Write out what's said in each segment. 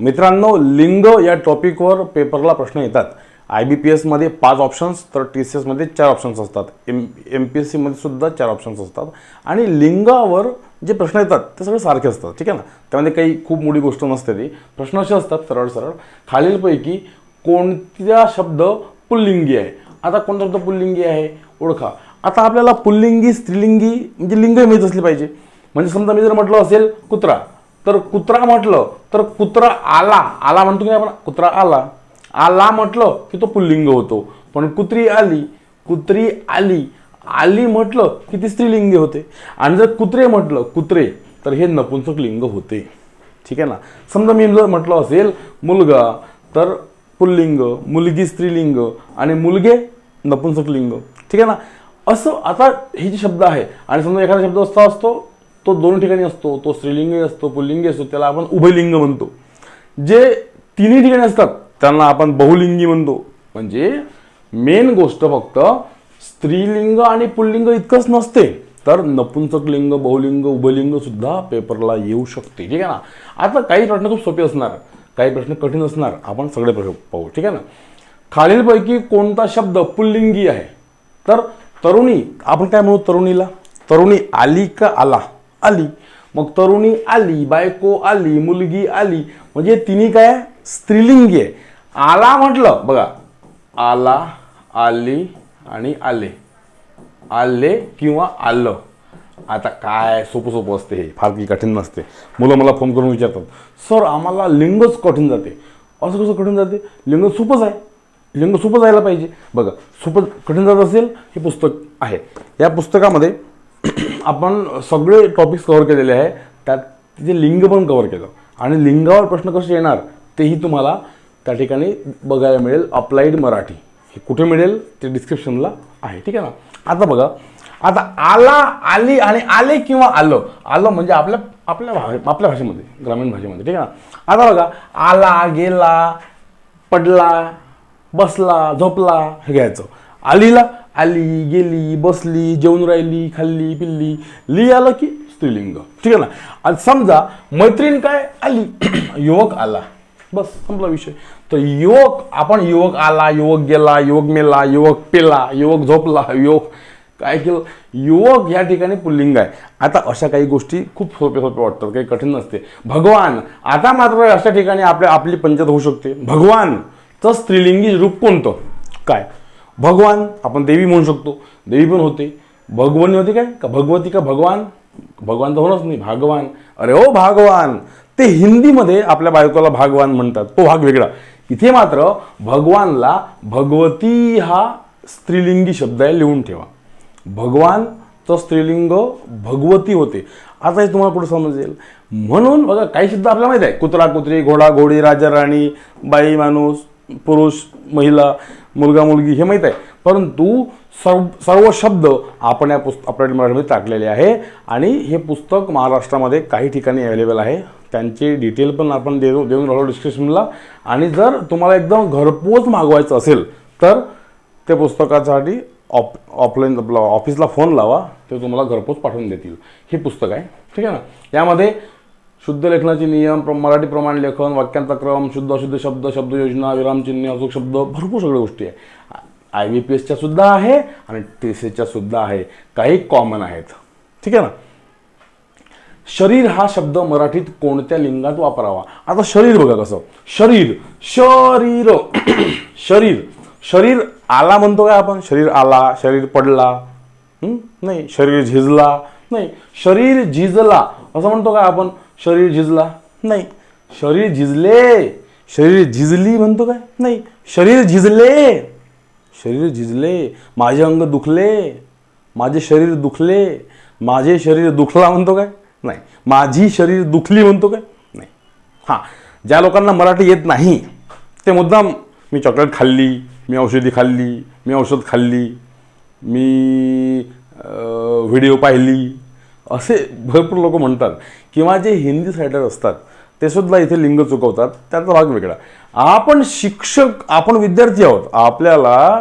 मित्रांनो लिंग या टॉपिकवर पेपरला प्रश्न येतात. आय बी पी एसमध्ये पाच ऑप्शन्स तर टी सी एसमध्ये चार ऑप्शन्स असतात. एम एम पी एस सीमध्ये सुद्धा चार ऑप्शन्स असतात. आणि लिंगावर जे प्रश्न येतात ते सगळे सारखे असतात. ठीक आहे ना? त्यामध्ये काही खूप मोठी गोष्ट नसते ती. प्रश्न असे असतात सरळ सरळ. खालीलपैकी कोणत्या शब्द पुल्लिंगी आहे? आता कोणता शब्द पुल्लिंगी आहे? ओळखा. आता आपल्याला पुल्लिंगी स्त्रीलिंगी म्हणजे लिंग माहीत असली पाहिजे. म्हणजे समजा मी जर म्हटलं असेल कुत्रा तर कुत्रा म्हटलं तर कुत्रा आला. आला म्हणतो की नाही आपण? कुत्रा आला. आला म्हटलं की तो पुल्लिंग होतो. पण कुत्री आली कुत्री आली आली म्हटलं की ती स्त्रीलिंग होते. आणि जर कुत्रे म्हटलं कुत्रे तर हे नपुंसक लिंग होते. ठीक आहे ना? समजा मी जर म्हटलं असेल मुलगा तर पुल्लिंग मुलगी स्त्रीलिंग आणि मुलगे नपुंसक लिंग. ठीक आहे ना? असं आता हे जे शब्द आहे आणि समजा एखादा शब्द असा असतो तो दोन ठिकाणी असतो तो स्त्रीलिंगी असतो पुल्लिंगी असतो त्याला आपण उभयलिंग म्हणतो. जे तिन्ही ठिकाणी असतात त्यांना आपण बहुलिंगी म्हणतो. म्हणजे मेन गोष्ट फक्त स्त्रीलिंग आणि पुल्लिंग इतकंच नसते तर नपुंसक लिंग बहुलिंग उभयलिंग सुद्धा पेपरला येऊ शकते ठीक आहे ना? आता काही प्रश्न खूप सोपे असणार काही प्रश्न कठीण असणार आपण सगळे प्रश्न पाहू ठीक आहे ना? खालीलपैकी कोणता शब्द पुल्लिंगी आहे? तर तरुणी आपण काय म्हणू तरुणीला? तरुणी आली का आला? आली. मग तरुणी आली बायको आली मुलगी आली. म्हणजे तिन्ही काय? स्त्रीलिंगी आहे. आला म्हटलं बघा. आला आली आणि आले. आले किंवा आलं. आता काय सोपं सोपं असते हे. फार की कठीण नसते. मुलं मला फोन करून विचारतात सर आम्हाला लिंगच कठीण जाते. असं कसं कठीण जाते? लिंग सोपंच आहे. लिंग सोपं जायला पाहिजे. बघा सोपं कठीण जात असेल हे पुस्तक आहे. या पुस्तकामध्ये आपण सगळे टॉपिक्स कव्हर केलेले आहे. त्यात तिथे लिंग पण कव्हर केलं. आणि लिंगावर प्रश्न कसे येणार तेही तुम्हाला त्या ठिकाणी बघायला मिळेल. अप्लाईड मराठी. हे कुठे मिळेल ते डिस्क्रिप्शनला आहे. ठीक आहे ना? आता बघा. आता आला आली आणि आले किंवा आलं. आलं म्हणजे आपल्या आपल्या भा आपल्या भाषेमध्ये ग्रामीण भाषेमध्ये. ठीक आहे ना? आता बघा. आला गेला पडला बसला झोपला हे घ्यायचं. आलीला आली गेली बसली जेवून राहिली खाल्ली पिल्ली ली आलं की स्त्रीलिंग ठीक आहे ना आणि समजा मैत्रीण काय आली युवक आला बस संपला विषय तर युवक आपण युवक आला युवक गेला युवक मेला युवक पेला युवक झोपला युवक काय केलं युवक या ठिकाणी पुल्लिंग आहे आता अशा काही गोष्टी खूप सोपे सोपे वाटतात काही कठीण नसते भगवान आता मात्र अशा ठिकाणी आपल्या आपली पंचायत होऊ शकते भगवान तर स्त्रीलिंगी रूप कोणतं काय भगवान आपण देवी म्हणू शकतो. देवी पण होते. भगवनी होती काय? का भगवती का भगवान? भगवान तर होणच नाही. भागवान. अरे ओ भागवान. ते हिंदीमध्ये आपल्या बायकोला भागवान म्हणतात. तो भाग वेगळा. इथे मात्र भगवानला भगवती हा स्त्रीलिंगी शब्द आहे लिहून ठेवा. भगवान स्त्रीलिंग भगवती होते. आता हे तुम्हाला पुढे समजेल. म्हणून बघा काही शब्द आपल्याला माहीत आहे. कुत्रा कुत्री घोडा घोडी राजा राणी बाई माणूस पुरुष महिला. मुलगा मुलगी हे माहीत आहे. परंतु सर्व सर्व शब्द आपण या पुस्त आपल्या मराठीमध्ये टाकलेले आहे. आणि हे पुस्तक महाराष्ट्रामध्ये काही ठिकाणी अवेलेबल आहे. त्यांची डिटेल पण आपण देऊ देऊन राहिलो डिस्क्रिप्शनला आणि जर तुम्हाला एकदम घरपोच मागवायचं असेल तर त्या पुस्तकासाठी ऑफ ऑफलाईन आपला ऑफिसला फोन लावा. ते तुम्हाला घरपोच पाठवून देतील. हे पुस्तक आहे. ठीक आहे ना? यामध्ये शुद्ध लेखनाचे नियम प्र मराठी प्रमाण लेखन वाक्यांचा क्रम शुद्ध अशुद्ध शब्द शब्द योजना विरामचिन्ह अचूक शब्द भरपूर सगळ्या गोष्टी आहे. आय बी पी एसच्या सुद्धा आहे आणि टी सी एसच्या सुद्धा आहे. काही कॉमन आहेत. ठीक आहे ना? शरीर हा शब्द मराठीत कोणत्या लिंगात वापरावा? आता शरीर बघा कसं. शरीर शरीर शरीर. शरीर आला म्हणतो काय आपण? शरीर आला शरीर पडला. नाही शरीर झिजला. नाही शरीर झिजला. असं म्हणतो काय आपण? शरीर झिजला? नाही. शरीर झिजले. शरीर झिजली म्हणतो काय? नाही. शरीर झिजले. शरीर झिजले. माझे अंग दुखले. माझे शरीर दुखले. माझे शरीर दुखला म्हणतो काय? नाही. माझी शरीर दुखली म्हणतो काय? नाही. हां. ज्या लोकांना मराठी येत नाही ते मुद्दाम मी चॉकलेट खाल्ली मी औषधी खाल्ली मी औषध खाल्ली मी व्हिडिओ पाहिली. असे भरपूर लोक म्हणतात. किंवा जे हिंदी सायडर असतात ते सुद्धा इथे लिंग चुकवतात. त्याचा भाग वेगळा. आपण शिक्षक आपण विद्यार्थी आहोत. आपल्याला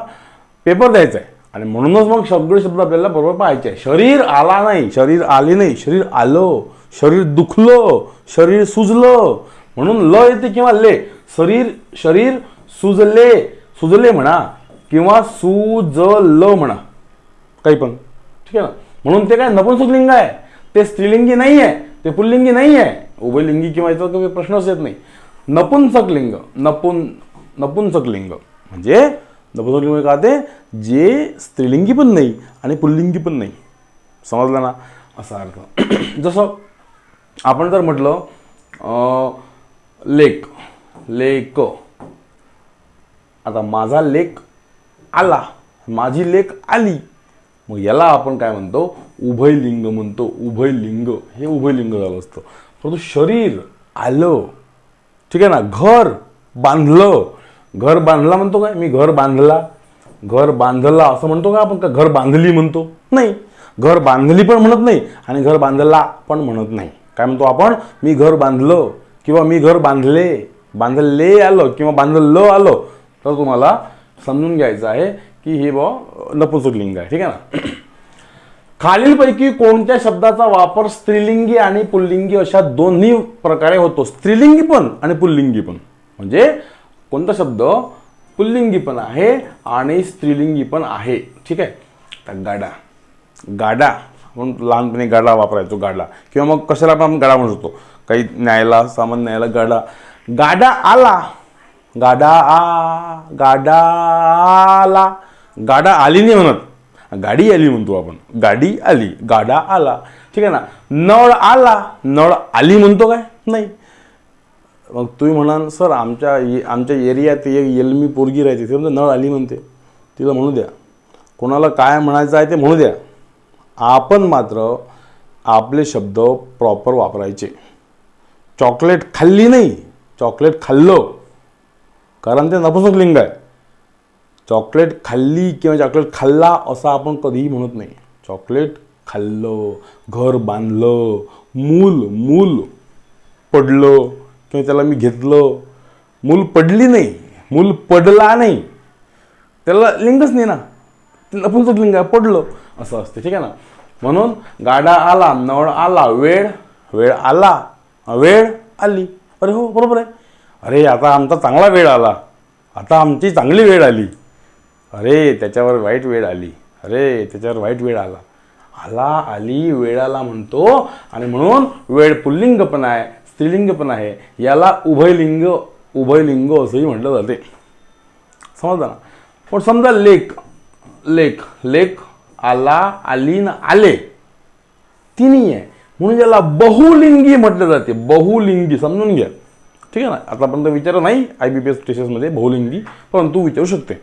पेपर द्यायचा आहे आणि म्हणूनच मग सगळे शब्द आपल्याला बरोबर पाहायचे. आहे शरीर आला नाही. शरीर आले नाही. शरीर आलं. शरीर दुखलं. शरीर सुजलं. म्हणून ल येते किंवा ले. शरीर शरीर सुजले. सुजले म्हणा किंवा सुजल म्हणा. काही पण. ठीक आहे ना? म्हणून ते काय नपुंसकलिंग आहे. ते स्त्रीलिंगी नाही आहे ते पुल्लिंगी नाही आहे. उभयलिंगी किंवा याचा काही प्रश्नच येत नाही. नपुंसक लिंग नपुन नपुंसकलिंग. म्हणजे नपुंसक लिंग काय ते जे स्त्रीलिंगी पण नाही आणि पुल्लिंगी पण नाही. समजलं ना? असा अर्थ. जसं आपण जर म्हटलं लेक लेक. आता माझा लेख आला माझी लेख आली. मग याला आपण काय म्हणतो? उभयलिंग म्हणतो उभयलिंग. हे उभयलिंग झालं असतं. परंतु शरीर आलं. ठीक आहे ना? घर बांधलं. घर बांधला म्हणतो काय? मी घर बांधला. घर बांधला असं म्हणतो का आपण? का घर बांधली म्हणतो? नाही. घर बांधली पण म्हणत नाही आणि घर बांधला पण म्हणत नाही. काय म्हणतो आपण? मी घर बांधलं किंवा मी घर बांधले. बांधले आलं किंवा बांधलं आलं. तर तुम्हाला समजून घ्यायचं आहे की हे ब नपुंसकलिंग आहे. ठीक आहे ना? खालीलपैकी कोणत्या शब्दाचा वापर स्त्रीलिंगी आणि पुल्लिंगी अशा दोन्ही प्रकारे होतो? स्त्रीलिंगी पण आणि पुल्लिंगी पण. म्हणजे कोणता शब्द? पुल्लिंगी पण आहे आणि स्त्रीलिंगी पण आहे. ठीक आहे? तर गाडा. गाडा. आपण लहानपणी गाडा वापरायचो गाडा. किंवा मग कशाला पण आपण गाडा म्हणू शकतो. काही न्यायला सामान न्यायला गाडा. गाडा आला. गाडा आ गाडा आला. गाडा आली नाही म्हणत. गाडी आली म्हणतो आपण. गाडी आली गाडा आला. ठीक आहे ना? नळ आला नळ आली म्हणतो काय? नाही. मग तुम्ही म्हणाल सर आमच्या ए- आमच्या एरियात एक येलमी पोरगी राहते ते म्हणते नळ आली म्हणते. तिला म्हणू द्या. कोणाला काय म्हणायचं आहे ते म्हणू द्या. आपण मात्र आपले शब्द प्रॉपर वापरायचे. चॉकलेट खाल्ली नाही. चॉकलेट खाल्लं. कारण ते नपुसकलिंग आहे. चॉकलेट खाल्ली किंवा चॉकलेट खाल्ला असं आपण कधीही म्हणत नाही. चॉकलेट खाल्लं घर बांधलं मूल मूल पडलं किंवा त्याला मी घेतलं. मूल पडली नाही मूल पडला नाही. त्याला लिंगच नाही ना. नपुंसक लिंग आहे पडलं असं असते ठीक आहे ना? म्हणून गाडा आला नळ आला वेळ वेळ आला वेळ आली. अरे हो बरोबर आहे. अरे आता आमचा चांगला वेळ आला. आता आमची चांगली वेळ आली. अरे त्याच्यावर वाईट वेळ आली. अरे त्याच्यावर वाईट वेळ आला. आला आली वेळाला म्हणतो. आणि म्हणून वेळ पुल्लिंग पण आहे स्त्रीलिंग पण आहे. याला उभयलिंग उभयलिंग असंही म्हटलं जाते. समजलं ना? पण समजा लेख लेख लेख आला आली न आले. तिन्ही आहे. म्हणून याला बहुलिंगी म्हटलं जाते. बहुलिंगी समजून घ्या. ठीक आहे ना? आतापर्यंत विचार नाही आय बी पी एस टेस्टमध्ये बहुलिंगी परंतु विचारू शकते.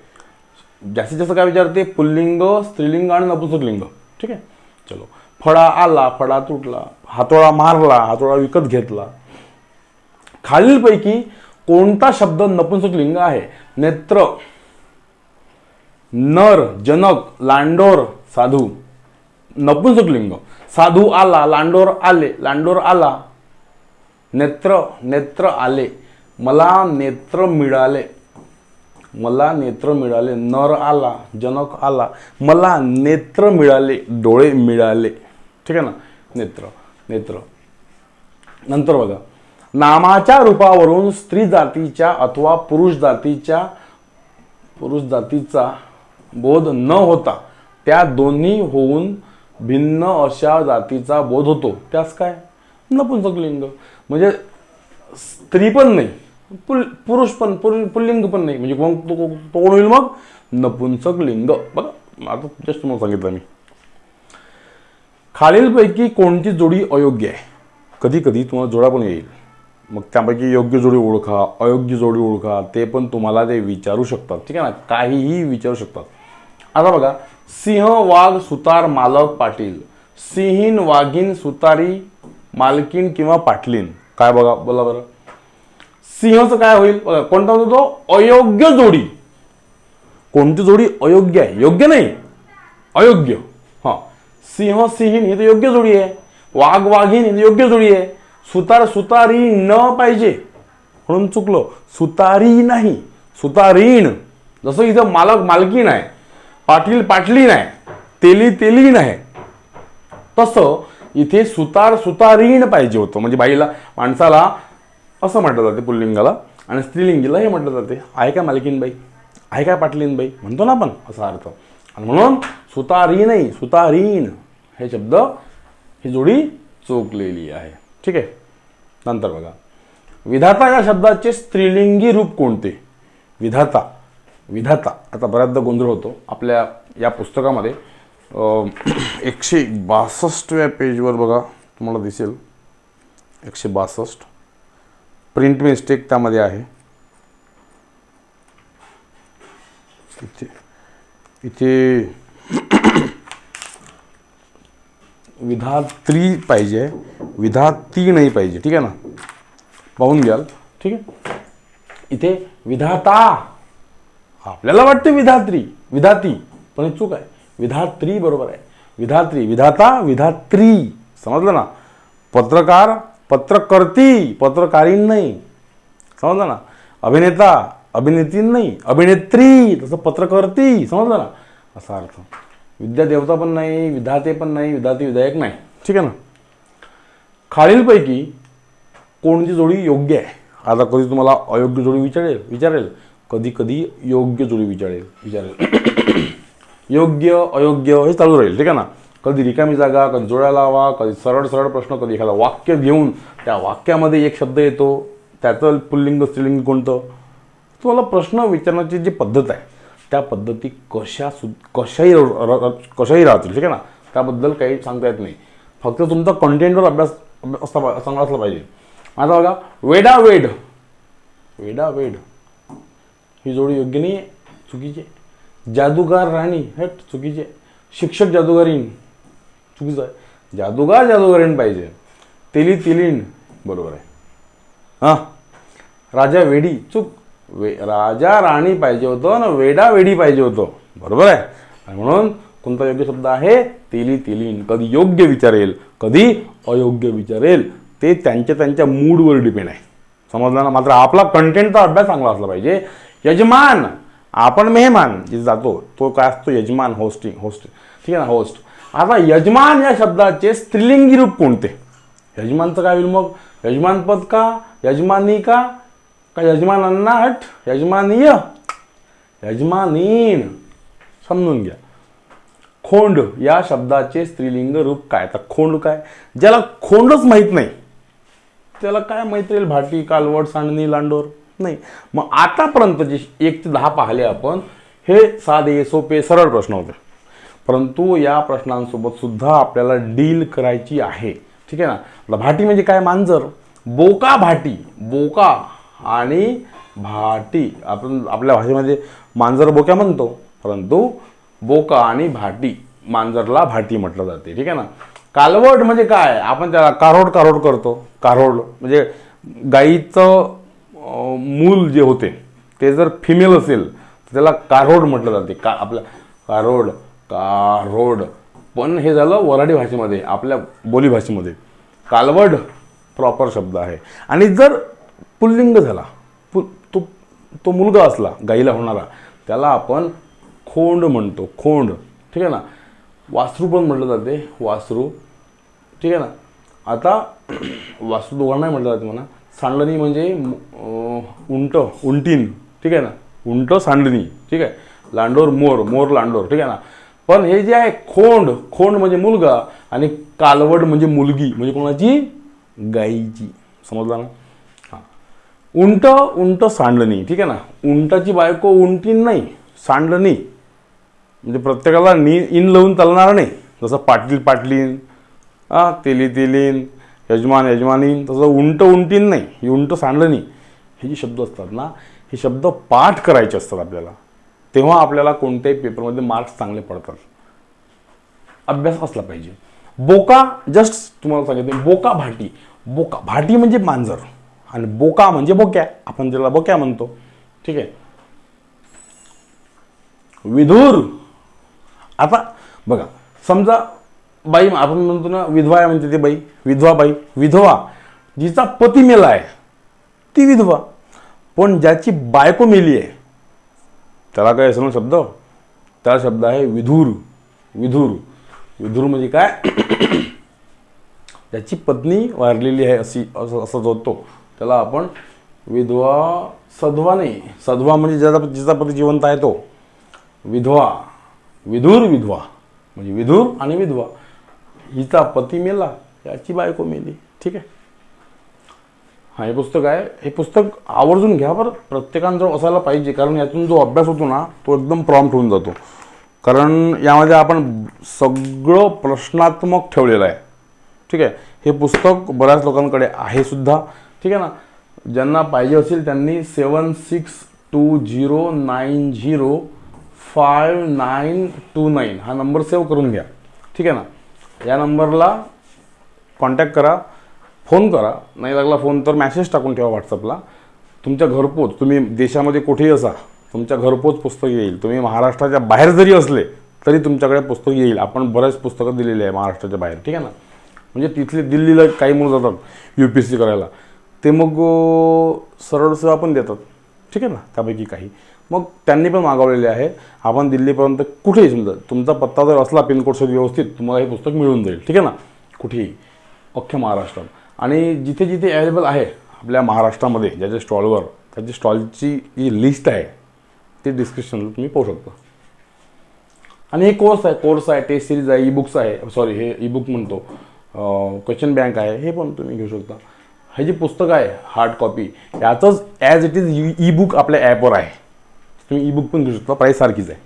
जास्तीत जास्त काय विचारते? पुल्लिंग स्त्रीलिंग आणि नपुंसकलिंग. ठीक आहे? चलो. फळा आला फळा तुटला हातोळा मारला हातोळा विकत घेतला. खालीलपैकी कोणता शब्द नपुंसकलिंग आहे? नेत्र नर जनक लांडोर साधू. नपुंसकलिंग. साधू आला लांडोर आले लांडोर आला. नेत्र नेत्र आले. मला नेत्र मिळाले. मला नेत्र मिळाले नर आला जनक आला मला नेत्र मिळाले डोळे मिळाले. ठीक आहे ना? नेत्र नेत्र. नंतर बघा. नामाच्या रूपावरून स्त्री जातीच्या अथवा पुरुष जातीच्या पुरुष जातीचा बोध न होता त्या दोन्ही होऊन भिन्न अशा जातीचा बोध होतो. त्यास काय? नपुंसकलिंग. म्हणजे स्त्री पण नाही. पुल पुरुष पण पुरुष पुल्लिंग पण नाही. म्हणजे कोण तो तो कोण होईल मग? नपुंसक लिंग. बघा आता जस्ट तुम्हाला सांगितलं मी. खालीलपैकी कोणती जोडी अयोग्य आहे? कधी कधी तुम्हाला जोडा पण येईल. मग त्यापैकी योग्य जोडी ओळखा अयोग्य जोडी ओळखा ते पण तुम्हाला ते विचारू शकतात. ठीक आहे ना? काहीही विचारू शकतात. आता बघा सिंह वाघ सुतार मालक पाटील. सिंहीन वाघीन सुतारी मालकीन किंवा पाटलीन. काय बघा बोला बरं. सिंहचं काय होईल? बघा कोणता होतो तो? अयोग्य जोडी. कोणती जोडी? अयोग्य आहे. योग्य नाही. अयोग्य. हा. सिंह सिंहीन ही तर योग्य जोडी आहे. वाघ वाघीन ही योग्य जोडी आहे. सुतार सुतारी न पाहिजे. म्हणून चुकलो. सुतारी नाही. सुतारीण. जसं इथं मालक मालकीण आहे पाटील पाटली आहे तेली तेलीन आहे तसं इथे सुतार सुतारीण पाहिजे होतं. म्हणजे बाईला माणसाला असं म्हटलं जाते पुल्लिंगाला. आणि स्त्रीलिंगीला हे म्हटलं जाते आहे का मालकीनबाई? आहे काय पाटलीनबाई? म्हणतो ना आपण असा अर्थ. आणि म्हणून सुतारीनही सुतारीन. हे शब्द ही जोडी चोकलेली आहे. ठीक आहे? नंतर बघा. विधाता या शब्दाचे स्त्रीलिंगी रूप कोणते? विधाता. विधाता. आता बऱ्याचदा गोंधळ होतो. आपल्या या पुस्तकामध्ये एकशे बासष्टव्या पेजवर बघा तुम्हाला दिसेल. एकशे बासष्ट. प्रिंट मिस्टेक त्यामध्ये आहे. इथे इथे विधात्री पाहिजे विधाती नाही पाहिजे ठीक आहे ना? पाहून घ्याल. ठीक आहे. इथे विधाता. आपल्याला वाटते विधात्री विधाती पण हे चूक आहे. विधात्री बरोबर आहे. विधात्री विधाता विधात्री. समजलं ना? पत्रकार पत्रकर्ती पत्रकारीन नाही. समजलं ना? अभिनेता अभिनेती नाही. अभिनेत्री तसं पत्रकर्ती समजलं ना? असा अर्थ. विद्यादेवता पण नाही विधाते पण नाही विधाते विधायक नाही. ठीक आहे ना? खालीलपैकी कोणती जोडी योग्य आहे? आता कधी तुम्हाला अयोग्य जोडी विचारेल? विचारेल. कधी कधी योग्य जोडी विचारेल. विचारेल. योग्य अयोग्य हे चालू राहील. ठीक आहे ना? कधी रिकामी जागा कधी जोड्या लावा कधी सरळ सरळ प्रश्न कधी एखादा वाक्य घेऊन त्या वाक्यामध्ये एक शब्द येतो त्याचं पुल्लिंग स्त्रीलिंग कोणतं? तुम्हाला प्रश्न विचारण्याची जी पद्धत आहे त्या पद्धती कशा सु कशाही र- कशाही राहतील ठीक आहे ना? त्याबद्दल काही सांगता येत नाही. फक्त तुमचा कंटेंटवर अभ्यास असता पा- चांगला असला पाहिजे. माझा बघा वेडा वेड. वेडा वेड. ही जोडी योग्य नाही आहे. चुकीची जादूगार राणी हट चुकीचे शिक्षक जादूगारीन. चुकीचं आहे. जादूगार जादूगारीण पाहिजे. तेली तिलीन बरोबर आहे. हां. राजा वेडी चूक. वे राजा राणी पाहिजे होतं ना वेडा वेडी पाहिजे होतं. बरोबर आहे. आणि म्हणून कोणता योग्य शब्द आहे? तेली तेलीन. कधी योग्य विचारेल कधी अयोग्य विचारेल ते त्यांच्या त्यांच्या मूडवर डिपेंड आहे. समजलं ना? मात्र आपला कंटेंटचा अभ्यास चांगला असला पाहिजे. यजमान आपण मेहमान जिथे जातो तो काय असतो? यजमान होस्टिंग होस्ट ठीक आहे ना? होस्ट आता यजमान या शब्दाचे स्त्रीलिंगी रूप कोणते? यजमानचं काय होईल मग? यजमानपद का? यजमानी का? का यजमानांना हट यजमानीय? यजमानीन. समजून घ्या. खोंड या शब्दाचे स्त्रीलिंग रूप काय? तर खोंड काय? ज्याला खोंडच माहीत नाही त्याला काय माहीत राहील? भाटी कालवड सांडणी लांडोर? नाही. मग आतापर्यंत जे एक ते दहा पाहिले आपण हे साधे सोपे सरळ प्रश्न होते. परंतु या प्रश्नांसोबत सुद्धा आपल्याला डील करायची आहे. ठीक आहे ना? भाटी म्हणजे काय? मांजर. बोका भाटी. बोका आणि भाटी. आपण आपल्या भाषेमध्ये मांजर बोक्या म्हणतो. परंतु बोका आणि भाटी मांजरला भाटी म्हटलं जाते. ठीक आहे ना? कालवड म्हणजे काय? आपण त्याला कारोड कारोड करतो. कारोड म्हणजे गाईचं मूल जे होते ते जर फिमेल असेल तर त्याला कारोड म्हटलं जाते. का आपलं कारोड कारोड पण हे झालं वराडी भाषेमध्ये आपल्या बोलीभाषेमध्ये कालवड प्रॉपर शब्द आहे. आणि जर पुल्लिंग झाला पु तो तो मुलगा असला गाईला होणारा त्याला आपण खोंड म्हणतो खोंड. ठीक आहे ना? वासरू पण म्हटलं जाते वासरू. ठीक आहे ना? आता वासरू दोघांनाही म्हटलं जाते म्हणा. सांडणी म्हणजे उंट उंटीन. ठीक आहे ना? उंट सांडणी. ठीक आहे? लांडोर मोर मोर लांडोर. ठीक आहे ना? पण हे जे आहे खोंड खोंड म्हणजे मुलगा आणि कालवड म्हणजे मुलगी म्हणजे कोणाची? गाईची. समजला ना? हां. उंट उंट सांडणी ठीक आहे ना? उंटाची बायको उंटीन नाही सांडणी. म्हणजे प्रत्येकाला नी इन लावून चालणार नाही. जसं पाटील पाटलीन हां तेली तेलीन यजमान यजमानीन तसं उंट उंटीन नाही. ही उंट सांडणी. हे जे शब्द असतात ना हे शब्द पाठ करायचे असतात आपल्याला. तेव्हा आपल्याला कोणत्याही पेपरमध्ये मार्क्स चांगले पडतात. अभ्यास असला पाहिजे. बोका जस्ट तुम्हाला सांगितले बोका भाटी. बोका भाटी म्हणजे मांजर आणि बोका म्हणजे बोक्या. आपण ज्याला बोक्या म्हणतो ठीक आहे? विधूर. आता बघा समजा बाई आपण म्हणतो ना विधवा आहे म्हणते ती बाई. विधवा बाई विधवा. जिचा पती मेला आहे ती विधवा. पण ज्याची बायको मेली आहे त्याला काय असेल शब्द? त्याला शब्द आहे विधूर. विधूर. विधूर म्हणजे काय? ज्याची पत्नी वारलेली आहे अशी असं असं जो त्याला आपण विधवा सधवा नाही. सधवा म्हणजे ज्याचा जिचा पती जिवंत आहे तो. विधवा. विधूर विधवा. म्हणजे विधूर आणि विधवा. हिचा पती मेला याची बायको मेली. ठीक आहे? हां हे पुस्तक आहे. हे पुस्तक आवर्जून घ्या बरं. प्रत्येकांजवळ असायला पाहिजे कारण यातून जो अभ्यास होतो ना तो एकदम प्रॉम्प्ट होऊन जातो. कारण यामध्ये आपण सगळं प्रश्नात्मक ठेवलेलं आहे. ठीक आहे? हे पुस्तक बऱ्याच लोकांकडे आहे सुद्धा. ठीक आहे ना? ज्यांना पाहिजे असेल त्यांनी seven six two zero nine zero five nine two nine हा नंबर सेव्ह करून घ्या. ठीक आहे ना? या नंबरला कॉन्टॅक्ट करा. फोन करा नाही लागला फोन तर मॅसेज टाकून ठेवा व्हॉट्सअपला तुमच्या घरपोच तुम्ही देशामध्ये कुठेही असा तुमच्या घरपोच पुस्तक येईल. तुम्ही महाराष्ट्राच्या बाहेर जरी असले तरी तुमच्याकडे पुस्तक येईल. आपण बरेच पुस्तकं दिलेली आहे महाराष्ट्राच्या बाहेर ठीक आहे ना? म्हणजे तिथले दिल्लीला काही मुलं जातात यू पी एस सी करायला. ते मग सरळ सेवा पण देतात ठीक आहे ना? त्यापैकी काही. मग त्यांनी पण मागवलेले आहे. आपण दिल्लीपर्यंत कुठेही समजा तुमचा पत्ता जर असला पिनकोड व्यवस्थित तुम्हाला हे पुस्तक मिळून जाईल ठीक आहे ना? कुठेही. अख्ख्या महाराष्ट्रात. आणि जिथे जिथे अवेलेबल आहे आपल्या महाराष्ट्रामध्ये ज्याच्या स्टॉलवर त्याची स्टॉलची जी लिस्ट आहे ती डिस्क्रिप्शनला तुम्ही पाहू शकता. आणि हे कोर्स आहे कोर्स आहे टेस्ट सिरीज आहे ई बुक्स आहे सॉरी हे ई बुक म्हणतो क्वेश्चन बँक आहे हे पण तुम्ही घेऊ शकता. हे जे पुस्तक आहे हार्ड कॉपी याचंच as it is e book आपल्या ॲपवर आहे. तुम्ही ई बुक पण घेऊ शकता प्राईस सारखीच आहे.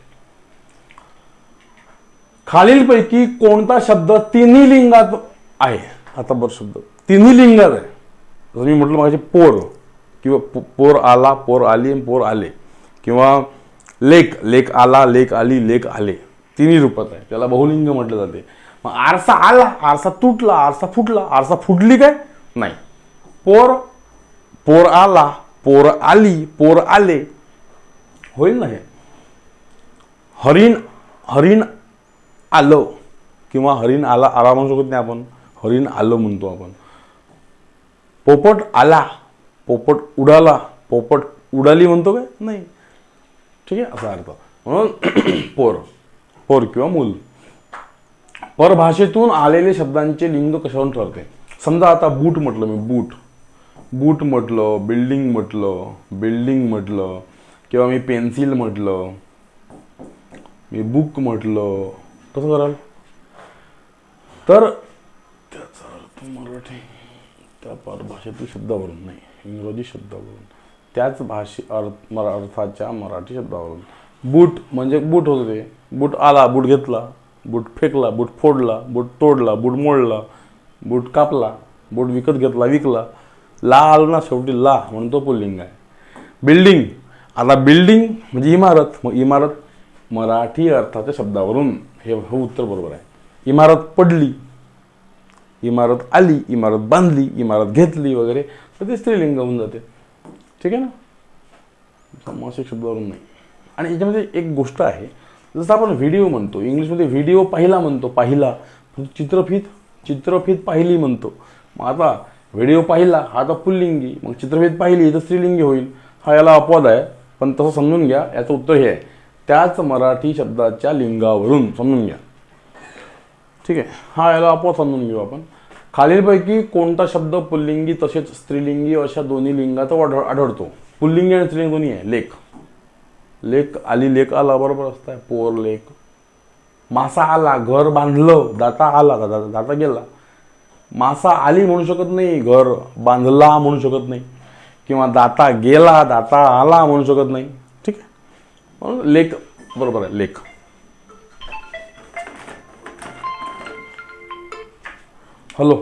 खालीलपैकी कोणता शब्द तिन्ही लिंगात आहे? आता बरं शब्द. तिन्ही लिंगात आहे. जसं मी म्हटलं माझे पोर किंवा पोर आला पोर आली आणि पोर आले किंवा लेक लेक आला लेक आली लेक आले तिन्ही रूपात आहे. त्याला बहुलिंग म्हटलं जाते. मग आरसा आला आरसा तुटला आरसा फुटला आरसा फुटली काय? नाही. पोर पोर आला पोर आली पोर आले. होईल ना हे? हरिण हरिण आलं किंवा हरिण आला आला म्हणू शकत नाही आपण हरिण आलं म्हणतो आपण. पोपट आला पोपट उडाला पोपट उडाली म्हणतो काय? नाही. ठीक आहे? असा अर्थ. म्हणून पोर पोर किंवा मूल. परभाषेतून आलेले शब्दांचे लिंग कशावरून ठरते? समजा आता बूट म्हटलं मी बूट. बूट म्हटलं बिल्डिंग म्हटलं बिल्डिंग म्हटलं किंवा मी पेन्सिल म्हटलं मी बुक म्हटलं कसं कराल. तर त्याचा अर्थ मराठी. त्या परभाषेतील शब्दावरून नाही इंग्रजी शब्दावरून. त्याच भाषे अर्थ मरा अर्थाच्या मराठी शब्दावरून. बूट म्हणजे बूट होतं ते. बूट आला बूट घेतला. बूट फेकला बूट फोडला. बूट तोडला बूट मोडला. बूट कापला बूट विकत घेतला विकला. ला आला ना शेवटी ला म्हणून तो पुल्लिंग आहे. बिल्डिंग. आता बिल्डिंग म्हणजे इमारत. मग इमारत मराठी अर्थाच्या शब्दावरून. हे हे उत्तर बरोबर आहे. इमारत पडली. इमारत आली इमारत बांधली इमारत घेतली वगैरे तर ते स्त्रीलिंग होऊन जाते. ठीक आहे ना? समासिक शब्दावरून नाही. आणि याच्यामध्ये एक गोष्ट आहे जसं आपण व्हिडिओ म्हणतो इंग्लिशमध्ये व्हिडिओ पाहिला म्हणतो पाहिला चित्रफित चित्रफित पाहिली म्हणतो. मग आता व्हिडिओ पाहिला हा आता पुल्लिंगी मग चित्रफित पाहिली तर स्त्रीलिंगी होईल. हा याला अपवाद आहे पण तसं समजून घ्या याचं उत्तर हे आहे. त्याच मराठी शब्दाच्या लिंगावरून समजून घ्या. ठीक आहे. हा याला आपोआप समजून घेऊ आपण. खालीलपैकी कोणता शब्द पुल्लिंगी तसेच स्त्रीलिंगी अशा दोन्ही लिंगात आढळ आढळतो? पुल्लिंगी आणि स्त्रीलिंग दोन्ही आहे. लेख. लेख आली लेख आला बरोबर असताय. पोर लेख. मासा आला घर बांधलं दाता आला दाता दाता गेला. मासा आली म्हणू शकत नाही घर बांधला म्हणू शकत नाही. किंवा दाता गेला दाता आला म्हणू शकत नाही. ठीक आहे. लेख बरोबर आहे लेख. हॅलो.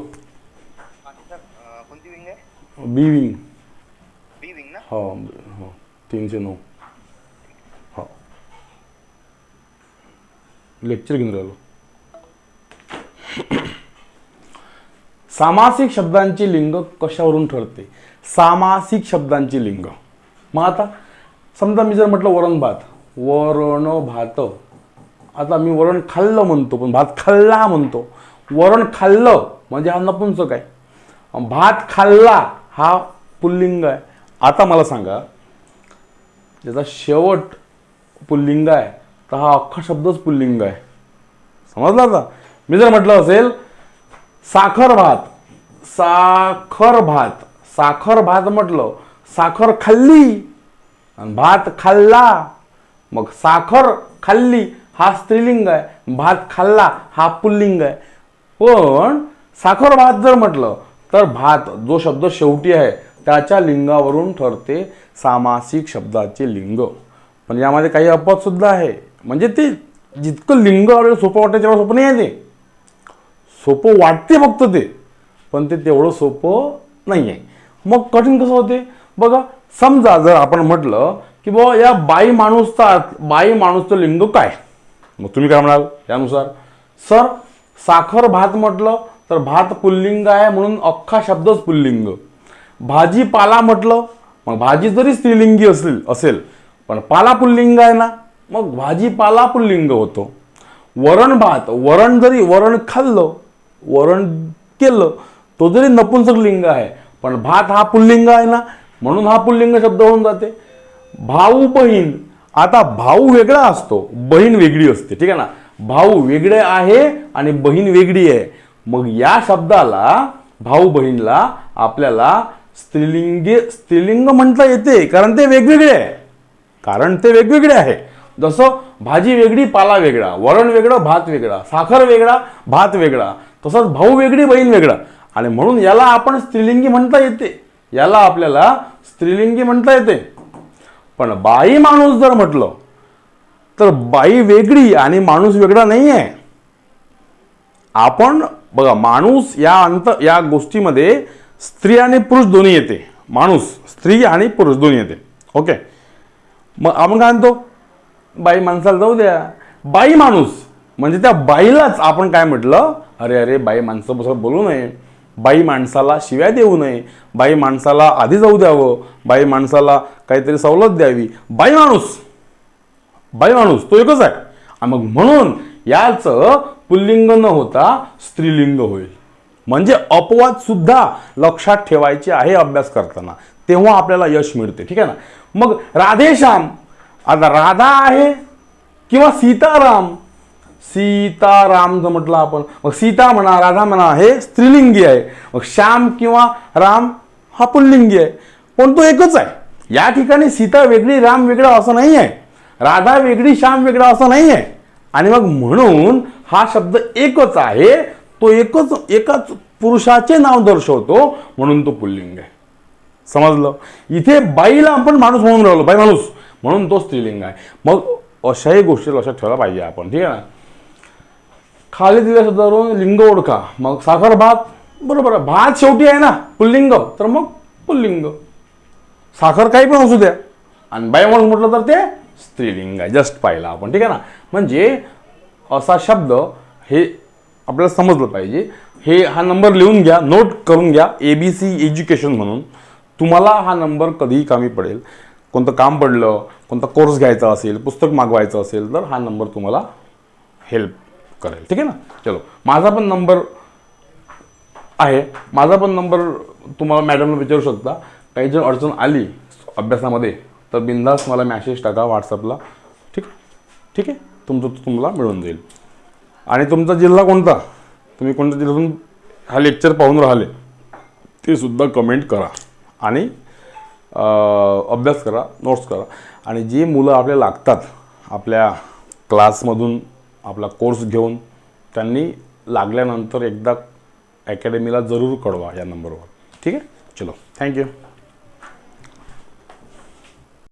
कोणती विंग आहे? बी विंग बी विंग ना? हो हो. तीनशे नऊ. हो. लेक्चर घेऊन राहिलो. सामासिक शब्दांची लिंग कशावरून ठरते? सामासिक शब्दांची लिंग. मग आता समजा मी जर म्हटलं वरण भात. वरण भात. आता मी वरण खाल्लं म्हणतो पण भात खाल्ला म्हणतो. वरण खाल्लं म्हणजे हा नपुंसक आहे. भात खाल्ला हा पुल्लिंग आहे. आता मला सांगा ज्याचा शेवट पुल्लिंग आहे तर हा अख्खा शब्दच पुल्लिंग आहे. समजला आता? मी जर म्हटलं असेल साखर भात साखर भात साखर भात म्हटलं साखर खाल्ली आणि भात खाल्ला मग साखर खाल्ली हा स्त्रीलिंग आहे भात खाल्ला हा पुल्लिंग आहे. पण साखर भात जर म्हटलं तर भात जो शब्द शेवटी आहे त्याच्या लिंगावरून ठरते सामासिक शब्दाचे लिंग. पण यामध्ये काही अपवादसुद्धा आहे. म्हणजे ते जितकं लिंग आपल्याला सोपं वाटतं तेवढं सोपं नाही आहे ते. सोपं वाटते फक्त ते पण ते तेवढं सोपं नाही आहे. मग कठीण कसं होते? बघा समजा जर आपण म्हटलं की बाबा या बाई माणूसचा बाई माणूसचं लिंग काय? मग तुम्ही काय म्हणाल त्यानुसार सर साखर भात म्हटलं तर भात पुल्लिंग आहे म्हणून अख्खा शब्दच पुल्लिंग. भाजीपाला म्हटलं मग भाजी जरी स्त्रीलिंगी असेल असेल पण पाला पुल्लिंग आहे ना मग भाजीपाला पुल्लिंग होतो. वरण भात वरण जरी वरण खाल्लं वरण केलं तो जरी नपुंसक लिंग आहे पण भात हा पुल्लिंग आहे ना म्हणून हा पुल्लिंग शब्द होऊन जाते. भाऊ बहीण आता भाऊ वेगळा असतो बहीण वेगळी असते ठीक आहे ना? भाऊ वेगळे आहे आणि बहीण वेगळी आहे. मग या शब्दाला भाऊ बहीणला आपल्याला स्त्रीलिंगी स्त्रीलिंग म्हणता येते कारण ते वेगवेगळे आहे. कारण ते वेगवेगळे आहे. जसं भाजी वेगळी पाला वेगळा वरण वेगळं भात वेगळा साखर वेगळा भात वेगळा तसंच भाऊ वेगळी बहीण वेगळा. आणि म्हणून याला आपण स्त्रीलिंगी म्हणता येते. याला आपल्याला स्त्रीलिंगी म्हणता येते. पण बाई माणूस जर म्हटलं तर बाई वेगळी आणि माणूस वेगळा नाही आहे आपण बघा माणूस या अंत या गोष्टीमध्ये स्त्री आणि पुरुष दोन्ही येते. माणूस स्त्री आणि पुरुष दोन्ही येते. ओके? मग आपण काय म्हणतो? बाई माणसाला जाऊ द्या. बाई माणूस म्हणजे त्या बाईलाच आपण काय म्हटलं? अरे अरे बाई माणसाबरोबर बोलू नये. बाई माणसाला शिव्या देऊ नये. बाई माणसाला आधी जाऊ द्यावं. बाई माणसाला काहीतरी सवलत द्यावी. बाई माणूस बाई माणूस तो एकच आहे. मग म्हणून याचं पुल्लिंग न होता स्त्रीलिंग होईल. म्हणजे अपवाद सुद्धा लक्षात ठेवायचे आहे अभ्यास करताना. तेव्हा आपल्याला यश मिळते ठीक आहे ना? मग राधेश्याम आता राधा आहे किंवा सीताराम? सीताराम जर म्हटलं आपण मग सीता म्हणा राधा म्हणा हे स्त्रीलिंगी आहे. मग श्याम किंवा राम हा पुल्लिंगी आहे. पण तो एकच आहे. या ठिकाणी सीता वेगळी राम वेगळा असं नाही आहे राधा वेगळी श्याम वेगळा असं नाही आहे आणि मग म्हणून हा शब्द एकच आहे. तो एकच एकाच पुरुषाचे नाव दर्शवतो म्हणून तो पुल्लिंग आहे. समजलं? इथे बाईला आपण माणूस म्हणून राहिलो बाई माणूस म्हणून तो स्त्रीलिंग आहे. मग अशाही गोष्टी लक्षात ठेवायला पाहिजे आपण ठीक आहे ना? खाली दिल्या शब्दावरून लिंग ओळखा. मग साखर भात बरोबर आहे. भात शेवटी आहे ना पुल्लिंग. तर मग पुल्लिंग. साखर काही पण असू द्या. आणि बाई माणूस म्हटलं तर ते स्त्रीलिंग आहे जस्ट पाहिलं आपण ठीक आहे ना? म्हणजे असा शब्द हे आपल्याला समजलं पाहिजे. हे हा नंबर लिहून घ्या नोट करून घ्या ए बी सी एज्युकेशन म्हणून. तुम्हाला हा नंबर कधीही कामी पडेल. कोणतं काम पडलं कोणता कोर्स घ्यायचा असेल पुस्तक मागवायचं असेल तर हा नंबर तुम्हाला हेल्प करेल. ठीक आहे ना? चलो. माझा पण नंबर आहे. माझा पण नंबर तुम्हाला मॅडमला विचारू शकता. काही जर अडचण आली अभ्यासामध्ये तर बिंदास मला मॅसेज टाका व्हॉट्सअपला ठीक? ठीक आहे? तुमचं तुम्हाला मिळून जाईल. आणि तुमचा जिल्हा कोणता? तुम्ही कोणत्या जिल्ह्यातून हा लेक्चर पाहून राहिले ते सुद्धा कमेंट करा. आणि अभ्यास करा नोट्स करा. आणि जी मुलं आपल्याला लागतात आपल्या क्लासमधून आपला कोर्स घेऊन त्यांनी लागल्यानंतर एकदा अकॅडमीला जरूर कळवा या नंबरवर ठीक आहे? चलो. थँक्यू